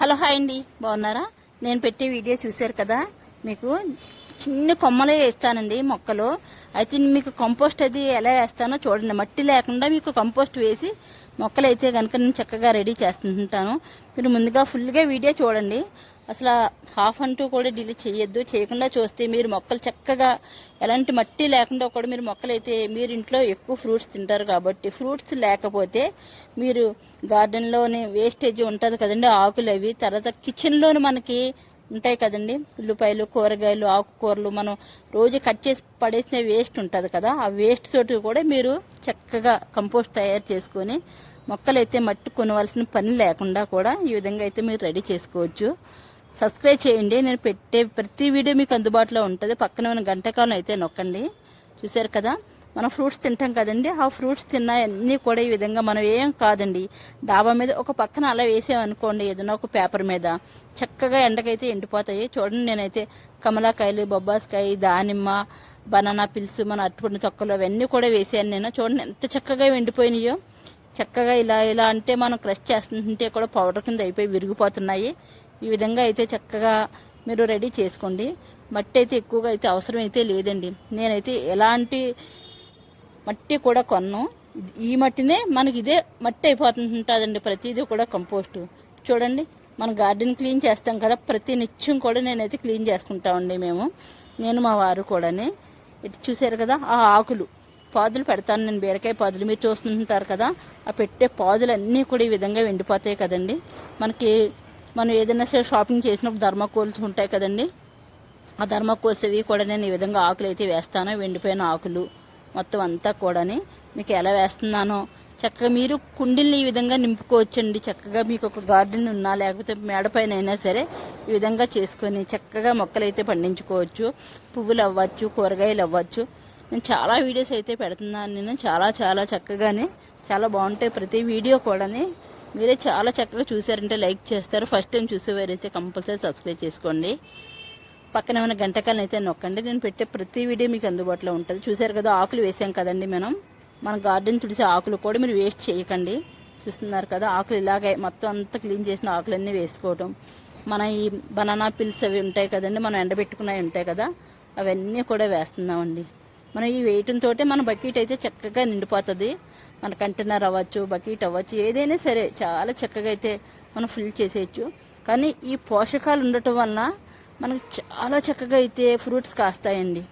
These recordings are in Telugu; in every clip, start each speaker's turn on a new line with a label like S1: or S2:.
S1: హలో హాయ్ అండి. బాగున్నారా? నేను పెట్టే వీడియో చూశారు కదా? మీకు చిన్న కొమ్మలే వేస్తానండి మొక్కలు. అయితే మీకు కంపోస్ట్ అది ఎలా వేస్తానో చూడండి. మట్టి లేకుండా మీకు కంపోస్ట్ వేసి మొక్కలు అయితే కనుక నేను చక్కగా రెడీ చేస్తుంటాను. మీరు ముందుగా ఫుల్గా వీడియో చూడండి. అసలు హాఫ్ అంటూ కూడా డిలీట్ చేయొద్దు. చేయకుండా చూస్తే మీరు మొక్కలు చక్కగా ఎలాంటి మట్టి లేకుండా కూడా మీరు మొక్కలు అయితే మీరు ఇంట్లో ఎక్కువ ఫ్రూట్స్ తింటారు కాబట్టి ఫ్రూట్స్ లేకపోతే మీరు గార్డెన్లోనే వేస్టేజ్ ఉంటుంది కదండి ఆకులు అవి. తర్వాత కిచెన్లోని మనకి ఉంటాయి కదండి ఉల్లిపాయలు కూరగాయలు ఆకుకూరలు మనం రోజు కట్ చేసి పడేసిన వేస్ట్ ఉంటుంది కదా ఆ వేస్ట్ తోటి కూడా మీరు చక్కగా కంపోస్ట్ తయారు చేసుకొని మొక్కలు అయితే మట్టి కొనవలసిన పని లేకుండా కూడా ఈ విధంగా అయితే మీరు రెడీ చేసుకోవచ్చు. సబ్స్క్రైబ్ చేయండి. నేను పెట్టే ప్రతి వీడియో మీకు అందుబాటులో ఉంటుంది. పక్కన ఉన్న గంటకాలం అయితే నొక్కండి. చూసారు కదా? మనం ఫ్రూట్స్ తింటాం కదండి. ఆ ఫ్రూట్స్ తిన్న అన్నీ కూడా ఈ విధంగా మనం ఏం కాదండి. డాబా మీద ఒక పక్కన అలా వేసామనుకోండి ఏదైనా ఒక పేపర్ మీద చక్కగా ఎండకైతే ఎండిపోతాయి. చూడండి నేనైతే కమలాకాయలు బొబ్బాస్కాయ దానిమ్మ బనానా పిల్సు మన అరటిపండు తొక్కలు అవన్నీ కూడా వేసాను నేను. చూడండి ఎంత చక్కగా ఎండిపోయినాయో. చక్కగా ఇలా ఇలా అంటే మనం క్రష్ చేస్తుంటే కూడా పౌడర్ కింద అయిపోయి విరిగిపోతున్నాయి. ఈ విధంగా అయితే చక్కగా మీరు రెడీ చేసుకోండి. మట్టి అయితే ఎక్కువగా అయితే అవసరం అయితే లేదండి. నేనైతే ఎలాంటి మట్టి కూడా కొన్ను. ఈ మట్టినే మనకి ఇదే మట్టి అయిపోతుంటుందండి. ప్రతిదీ కూడా కంపోస్ట్. చూడండి మన గార్డెన్ క్లీన్ చేస్తాం కదా ప్రతి నిత్యం కూడా నేనైతే క్లీన్ చేసుకుంటామండి మేము. నేను మా వారు కూడాని. ఇటు చూసారు కదా ఆ ఆకులు. పాదులు పెడతాను నేను బీరకాయ పాదులు. మీరు చూస్తుంటారు కదా ఆ పెట్టే పాదులు అన్నీ కూడా ఈ విధంగా ఎండిపోతాయి కదండి. మనకి మనం ఏదైనా సరే షాపింగ్ చేసినప్పుడు ధర్మకోల్స్ ఉంటాయి కదండి. ఆ ధర్మకోల్స్ అవి కూడా నేను ఈ విధంగా ఆకులు అయితే వేస్తాను. ఎండిపోయిన ఆకులు మొత్తం అంతా కూడాని మీకు ఎలా వేస్తున్నానో చక్కగా మీరు కుండీల్ని ఈ విధంగా నింపుకోవచ్చండి. చక్కగా మీకు ఒక గార్డెన్ ఉన్నా లేకపోతే మేడపైన అయినా సరే ఈ విధంగా చేసుకొని చక్కగా మొక్కలు అయితే పండించుకోవచ్చు. పువ్వులు అవ్వచ్చు కూరగాయలు అవ్వచ్చు. నేను చాలా వీడియోస్ అయితే పెడుతున్నాను. నేను చాలా చాలా చక్కగానే చాలా బాగుంటాయి. ప్రతి వీడియో కూడాని మీరే చాలా చక్కగా చూసారంటే లైక్ చేస్తారు. ఫస్ట్ టైం చూసేవారైతే కంపల్సరీ సబ్స్క్రైబ్ చేసుకోండి. పక్కన ఉన్న గంటకాలను అయితే నొక్కండి. నేను పెట్టే ప్రతి వీడియో మీకు అందుబాటులో ఉంటుంది. చూసారు కదా ఆకులు వేసాం కదండి మనం. మన గార్డెన్ తుడిసే ఆకులు కూడా మీరు వేస్ట్ చేయకండి. చూస్తున్నారు కదా ఆకులు ఇలాగే మొత్తం అంతా క్లీన్ చేసిన ఆకులన్నీ వేసుకోవటం. మన ఈ బనానా పిల్స్ అవి ఉంటాయి కదండి మనం ఎండబెట్టుకున్నవి ఉంటాయి కదా అవన్నీ కూడా వేస్తున్నామండి. మనం ఈ వేయటంతో మన బకెట్ అయితే చక్కగా నిండిపోతుంది. మన కంటైనర్ అవ్వచ్చు బకెట్ అవ్వచ్చు ఏదైనా సరే చాలా చక్కగా అయితే మనం ఫిల్ చేసేయచ్చు. కానీ ఈ పోషకాలు ఉండటం వలన మనకు చాలా చక్కగా అయితే ఫ్రూట్స్ కాస్తాయండి.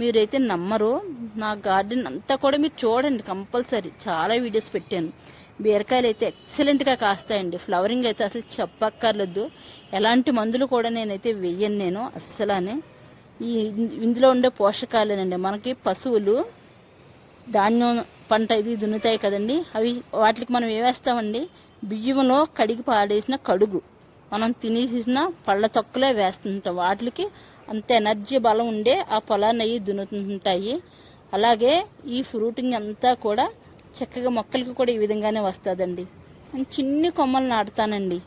S1: మీరైతే నమ్మరు. నా గార్డెన్ అంతా కూడా మీరు చూడండి కంపల్సరీ. చాలా వీడియోస్ పెట్టాను. బీరకాయలు అయితే ఎక్సలెంట్గా కాస్తాయండి. ఫ్లవరింగ్ అయితే అసలు చెప్పక్కర్లేదు. ఎలాంటి మందులు కూడా నేనైతే వెయ్యను నేను అస్సలనే. ఈ ఇందులో ఉండే పోషకాలేనండి. మనకి పశువులు ధాన్యం పంట ఇది దున్నుతాయి కదండి. అవి వాటికి మనం ఏమేస్తామండి బియ్యంలో కడిగి పాడేసిన కడుగు. మనం తినేసిన పళ్ళ తొక్కలే వేస్తుంటాం. వాటికి అంత ఎనర్జీ బలం ఉండే ఆ పొలాన్ని అవి దున్నుతుంటాయి. అలాగే ఈ ఫ్రూటింగ్ అంతా కూడా చక్కగా మొక్కలకి కూడా ఈ విధంగానే వస్తుందండి. చిన్ని కొమ్మలు నాటుతానండి.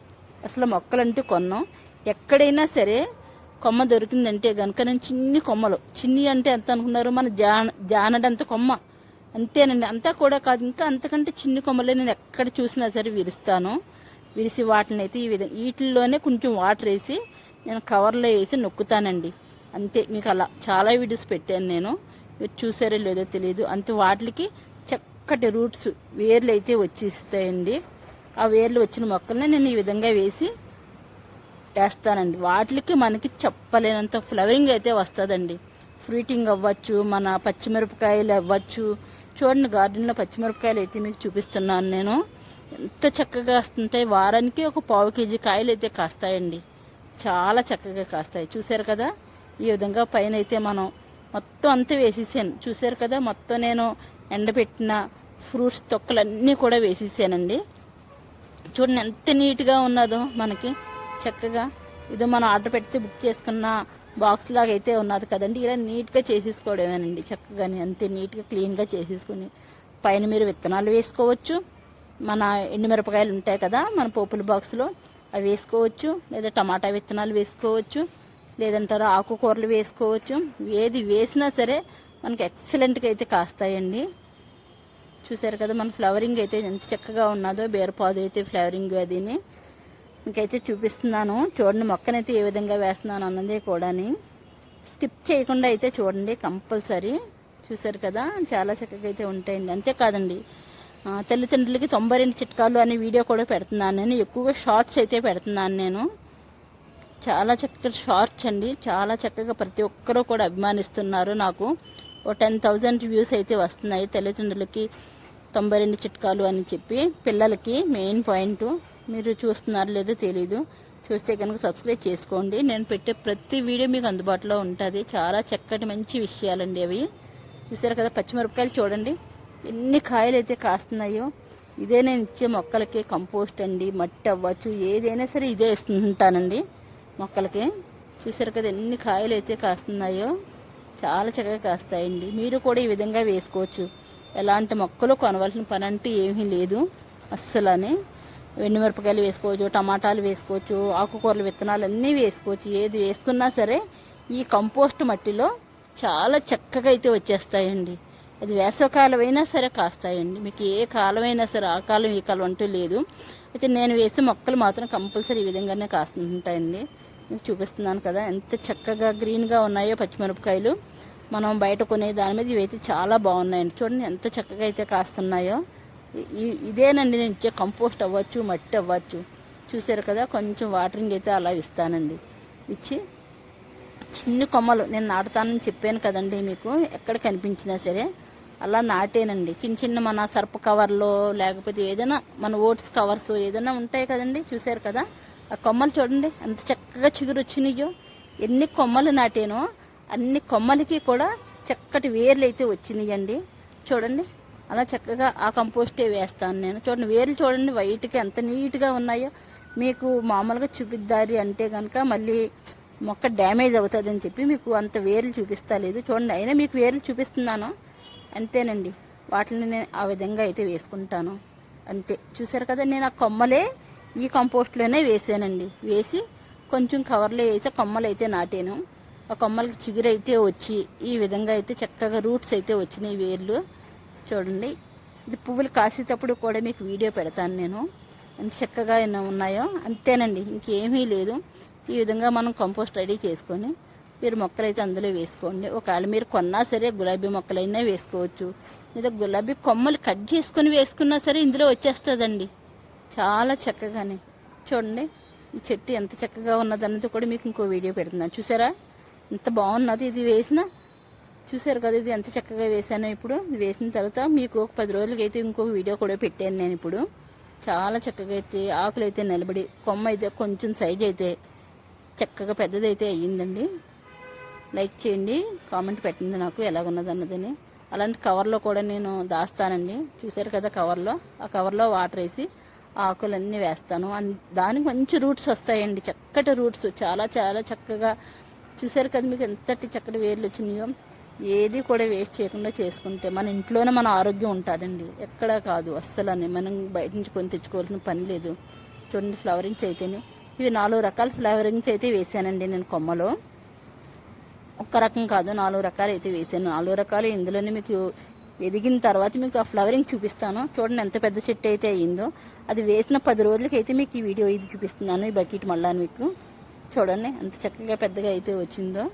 S1: అసలు మొక్కలంటూ కొన్నాం. ఎక్కడైనా సరే కొమ్మ దొరికిందంటే కనుక నేను చిన్ని కొమ్మలు. చిన్ని అంటే ఎంత అనుకున్నారు? మన జాన జానడంత కొమ్మ. అంతేనండి. అంతా కూడా కాదు. ఇంకా అంతకంటే చిన్ని కొమ్మలే నేను ఎక్కడ చూసినా సరే విరుస్తాను. విరిసి వాటిని అయితే ఈ విధంగా వీటిల్లోనే కొంచెం వాటర్ వేసి నేను కవర్లో వేసి నొక్కుతానండి. అంతే. మీకు అలా చాలా వీడియోస్ పెట్టాను నేను. మీరు చూసారో లేదో తెలియదు అంతే. వాటికి చక్కటి రూట్స్ వేర్లు అయితే వచ్చేస్తాయండి. ఆ వేర్లు వచ్చిన మొక్కల్ని నేను ఈ విధంగా వేసి వేస్తానండి. వాటికి మనకి చెప్పలేనంత ఫ్లవరింగ్ అయితే వస్తుందండి. ఫ్రూటింగ్ అవ్వచ్చు మన పచ్చిమిరపకాయలు అవ్వచ్చు. చూడండి గార్డెన్లో పచ్చిమిరపకాయలు అయితే మీకు చూపిస్తున్నాను నేను. ఎంత చక్కగా వస్తుంటాయి. వారానికి ఒక పావు కేజీ కాయలు అయితే కాస్తాయండి. చాలా చక్కగా కాస్తాయి. చూసారు కదా? ఈ విధంగా పైన అయితే మనం మొత్తం అంతా వేసేసాను. చూసారు కదా? మొత్తం నేను ఎండబెట్టిన ఫ్రూట్స్ తొక్కలన్నీ కూడా వేసేసానండి. చూడండి ఎంత నీట్గా ఉన్నదో మనకి. చక్కగా ఇదో మనం ఆర్డర్ పెడితే బుక్ చేసుకున్న బాక్స్ లాగా అయితే ఉన్నది కదండి. ఇలా నీట్గా చేసేసుకోవడమేనండి చక్కగాని. అంతే నీట్గా క్లీన్గా చేసేసుకుని పైన మీరు విత్తనాలు వేసుకోవచ్చు. మన ఎండుమిరపకాయలు ఉంటాయి కదా మన పోపుల బాక్స్లో అవి వేసుకోవచ్చు. లేదా టమాటా విత్తనాలు వేసుకోవచ్చు. లేదంటారా ఆకుకూరలు వేసుకోవచ్చు. ఏది వేసినా సరే మనకి ఎక్సలెంట్గా అయితే కాస్తాయండి. చూసారు కదా మన ఫ్లవరింగ్ అయితే ఎంత చక్కగా ఉన్నదో బీరపాదు అయితే ఫ్లవరింగ్ అదిని. మీకైతే చూపిస్తున్నాను. చూడండి మొక్కనైతే ఏ విధంగా వేస్తున్నాను అన్నది కూడాని. స్కిప్ చేయకుండా అయితే చూడండి కంపల్సరీ. చూసారు కదా చాలా చక్కగా అయితే ఉంటాయండి. అంతేకాదండి తల్లిదండ్రులకి తొంభై రెండు చిట్కాలు అనే వీడియో కూడా పెడుతున్నాను నేను. ఎక్కువగా షార్ట్స్ అయితే పెడుతున్నాను నేను. చాలా చక్కగా షార్ట్స్ అండి. చాలా చక్కగా ప్రతి ఒక్కరూ కూడా అభిమానిస్తున్నారు నాకు. ఓ టెన్ థౌజండ్ వ్యూస్ అయితే వస్తున్నాయి తల్లిదండ్రులకి తొంభై రెండు చిట్కాలు అని చెప్పి. పిల్లలకి మెయిన్ పాయింట్. మీరు చూస్తున్నారు లేదో తెలీదు. చూస్తే కనుక సబ్స్క్రైబ్ చేసుకోండి. నేను పెట్టే ప్రతి వీడియో మీకు అందుబాటులో ఉంటుంది. చాలా చక్కటి మంచి విషయాలండి అవి. చూసారు కదా పచ్చిమిరపకాయలు చూడండి. ఎన్ని కాయలు అయితే కాస్తున్నాయో. ఇదే నేను ఇచ్చే మొక్కలకి కంపోస్ట్ అండి మట్టి అవ్వచ్చు ఏదైనా సరే ఇదే ఇస్తుంటానండి మొక్కలకి. చూసారు కదా ఎన్ని కాయలు అయితే కాస్తున్నాయో. చాలా చక్కగా కాస్తాయండి. మీరు కూడా ఈ విధంగా వేసుకోవచ్చు. ఎలాంటి మొక్కలు కొనవలసిన పని అంటూ ఏమీ లేదు. అస్సలని. మిరపకాయలు వేసుకోవచ్చు టమాటాలు వేసుకోవచ్చు ఆకుకూరలు విత్తనాలు అన్నీ వేసుకోవచ్చు. ఏది వేసుకున్నా సరే ఈ కంపోస్ట్ మట్టిలో చాలా చక్కగా అయితే వచ్చేస్తాయండి. అది వేసవకాలం అయినా సరే కాస్తాయండి. మీకు ఏ కాలం అయినా సరే ఆ కాలం ఈ కాలం అంటూ లేదు. అయితే నేను వేసే మొక్కలు మాత్రం కంపల్సరీ ఈ విధంగానే కాస్తుంటాయండి. మీకు చూపిస్తున్నాను కదా ఎంత చక్కగా గ్రీన్గా ఉన్నాయో పచ్చిమిరపకాయలు. మనం బయట కొనే దాని మీద ఇవైతే చాలా బాగున్నాయండి. చూడండి ఎంత చక్కగా అయితే కాస్తున్నాయో. ఇదేనండి నేను ఇచ్చే కంపోస్ట్ అవ్వచ్చు మట్టి అవ్వచ్చు. చూసారు కదా కొంచెం వాటరింగ్ అయితే అలా ఇస్తానండి. ఇచ్చి చిన్ని కొమ్మలు నేను నాటుతానని చెప్పాను కదండి మీకు ఎక్కడ కనిపించినా సరే అలా నాటేనండి. చిన్న చిన్న మన సర్ప కవర్లో లేకపోతే ఏదైనా మన ఓట్స్ కవర్స్ ఏదైనా ఉంటాయి కదండి చూసారు కదా. ఆ కొమ్మలు చూడండి ఎంత చక్కగా చిగురు వచ్చినాయో ఎన్ని కొమ్మలు నాటానో అన్ని కొమ్మలకి కూడా చక్కటి వేర్లు అయితే వచ్చినాయండి. చూడండి అలా చక్కగా ఆ కంపోస్టే వేస్తాను నేను. చూడండి వేర్లు చూడండి వైట్గా ఎంత నీట్గా ఉన్నాయో. మీకు మామూలుగా చూపిద్దారి అంటే కనుక మళ్ళీ మొక్క డ్యామేజ్ అవుతుందని చెప్పి మీకు అంత వేర్లు చూపిస్తలేదు చూడండి అయినా మీకు వేర్లు చూపిస్తున్నాను. అంతేనండి. వాటిని నేను ఆ విధంగా అయితే వేసుకుంటాను. అంతే. చూసారు కదా నేను ఆ కొమ్మలే ఈ కంపోస్ట్లోనే వేసానండి. వేసి కొంచెం కవర్లో వేసి కొమ్మలు అయితే నాటాను. ఆ కొమ్మలకి చిగురైతే వచ్చి ఈ విధంగా అయితే చక్కగా రూట్స్ అయితే వచ్చినాయి వేర్లు. చూడండి. ఇది పువ్వులు కాసేటప్పుడు కూడా మీకు వీడియో పెడతాను నేను. ఎంత చక్కగా ఎన్నో ఉన్నాయో. అంతేనండి ఇంకేమీ లేదు. ఈ విధంగా మనం కంపోస్ట్ రెడీ చేసుకొని మీరు మొక్కలైతే అందులో వేసుకోండి. ఒకవేళ మీరు కొన్నా సరే గులాబీ మొక్కలైనా వేసుకోవచ్చు. లేదా గులాబీ కొమ్మలు కట్ చేసుకొని వేసుకున్నా సరే ఇందులో వచ్చేస్తుందండి. చాలా చక్కగానే. చూడండి ఈ చెట్టు ఎంత చక్కగా ఉన్నదన్నది కూడా మీకు ఇంకో వీడియో పెడుతున్నాను. చూసారా? ఎంత బాగున్నది ఇది వేసిన చూసారు కదా ఇది ఎంత చక్కగా వేసానో ఇప్పుడు. ఇది వేసిన తర్వాత మీకు ఒక పది రోజులకి అయితే ఇంకొక వీడియో కూడా పెట్టాను నేను ఇప్పుడు. చాలా చక్కగా అయితే ఆకులు అయితే నిలబడి కొమ్మ అయితే కొంచెం సైజ్ అయితే చక్కగా పెద్దదైతే అయ్యిందండి. లైక్ చేయండి కామెంట్ పెట్టండి నాకు ఎలాగున్నది అన్నదని అలాంటి కవర్లో కూడా నేను దాస్తానండి. చూసారు కదా కవర్లో ఆ కవర్లో వాటర్ వేసి ఆకులన్నీ వేస్తాను. అన్- దానికి మంచి రూట్స్ వస్తాయండి. చక్కటి రూట్స్ చాలా చాలా చక్కగా. చూసారు కదా మీకు ఎంతటి చక్కటి వేర్లు వచ్చినాయో? ఏది కూడా వేస్ట్ చేయకుండా చేసుకుంటే మన ఇంట్లోనే మన ఆరోగ్యం ఉంటుందండి. ఎక్కడా కాదు అస్సలని. మనం బయట నుంచి కొని తెచ్చుకోవాల్సిన పని లేదు. చూడండి ఫ్లవరింగ్స్ అయితేనే. ఇవి నాలుగు రకాల ఫ్లవరింగ్స్ అయితే వేసానండి నేను కొమ్మలో. ఒక్క రకం కాదు నాలుగు రకాలు అయితే వేసాను. నాలుగు రకాలు ఇందులోనే మీకు ఎదిగిన తర్వాత మీకు ఆ ఫ్లవరింగ్ చూపిస్తాను. చూడండి ఎంత పెద్ద చెట్టు అయితే అయ్యిందో. అది వేసిన పది రోజులకి అయితే మీకు ఈ వీడియో ఇది చూపిస్తున్నాను ఈ బకెట్ మళ్ళా మీకు. చూడండి ఎంత చక్కగా పెద్దగా అయితే వచ్చిందో.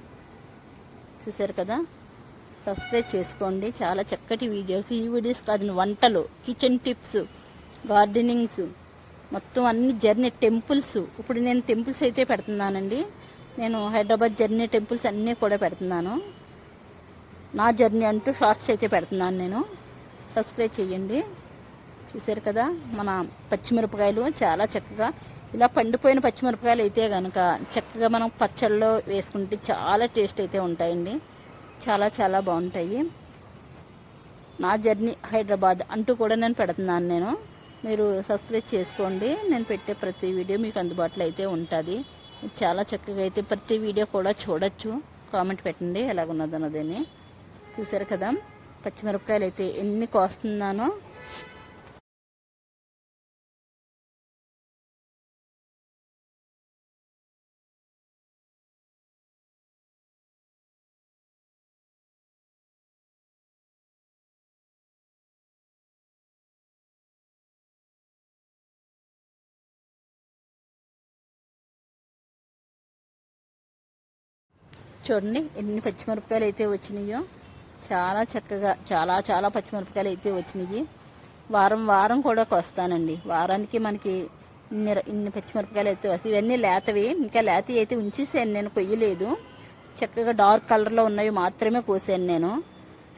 S1: చూసారు కదా? సబ్స్క్రైబ్ చేసుకోండి. చాలా చక్కటి వీడియోస్ ఈ వీడియోస్ కాదు వంటలు. కిచెన్ టిప్స్ గార్డెనింగ్స్ మొత్తం అన్ని జర్నీ టెంపుల్స్ ఇప్పుడు నేను టెంపుల్స్ అయితే పెడుతున్నానండి. నేను హైదరాబాద్ జర్నీ టెంపుల్స్ అన్నీ కూడా పెడుతున్నాను. నా జర్నీ అంటూ షార్ట్స్ అయితే పెడుతున్నాను నేను. సబ్స్క్రైబ్ చేయండి. చూసారు కదా మన పచ్చిమిరపకాయలు చాలా చక్కగా. ఇలా పండిపోయిన పచ్చిమిరపకాయలు అయితే కనుక చక్కగా మనం పచ్చళ్ళలో వేసుకుంటే చాలా టేస్ట్ అయితే ఉంటాయండి. చాలా చాలా బాగుంటాయి. నా జర్నీ హైదరాబాద్ అంటూ కూడా నేను పెడుతున్నాను నేను. మీరు సబ్స్క్రైబ్ చేసుకోండి. నేను పెట్టే ప్రతి వీడియో మీకు అందుబాటులో అయితే ఉంటుంది. చాలా చక్కగా అయితే ప్రతి వీడియో కూడా చూడొచ్చు. కామెంట్ పెట్టండి. ఎలాగున్నదన్నదని చూసారు కదా? పచ్చిమిరపకాయలు అయితే ఎన్ని కోస్తున్నానో. చూడండి ఎన్ని పచ్చిమిరపకాయలు అయితే వచ్చినాయో. చాలా చక్కగా చాలా చాలా పచ్చిమిరపకాయలు అయితే వచ్చినాయి. వారం వారం కూడా కొస్తానండి. వారానికి మనకి ఇన్ని ఇన్ని పచ్చిమిరపకాయలు అయితే వస్తాయి. ఇవన్నీ లేతవి. ఇంకా లేతవి అయితే ఉంచేసాను నేను కొయ్యలేదు. చక్కగా డార్క్ కలర్లో ఉన్నవి మాత్రమే కోసాను నేను.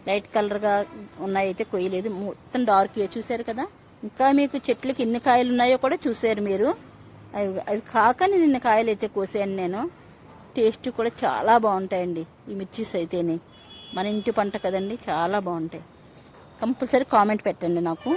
S1: లైట్ కలర్గా ఉన్నాయి అయితే కొయ్యలేదు. మొత్తం డార్క్ చూసారు కదా? ఇంకా మీకు చెట్లకి ఎన్ని కాయలు ఉన్నాయో కూడా చూసారు మీరు. అవి అవి కాక నేను ఇన్ని కాయలు అయితే కోసాను నేను. టేస్ట్ కూడా చాలా బాగుంటాయండి. ఈ మిర్చీస్ అయితేనే. మన ఇంటి పంట కదండి చాలా బాగుంటాయి. కంపల్సరీ కామెంట్ పెట్టండి నాకు.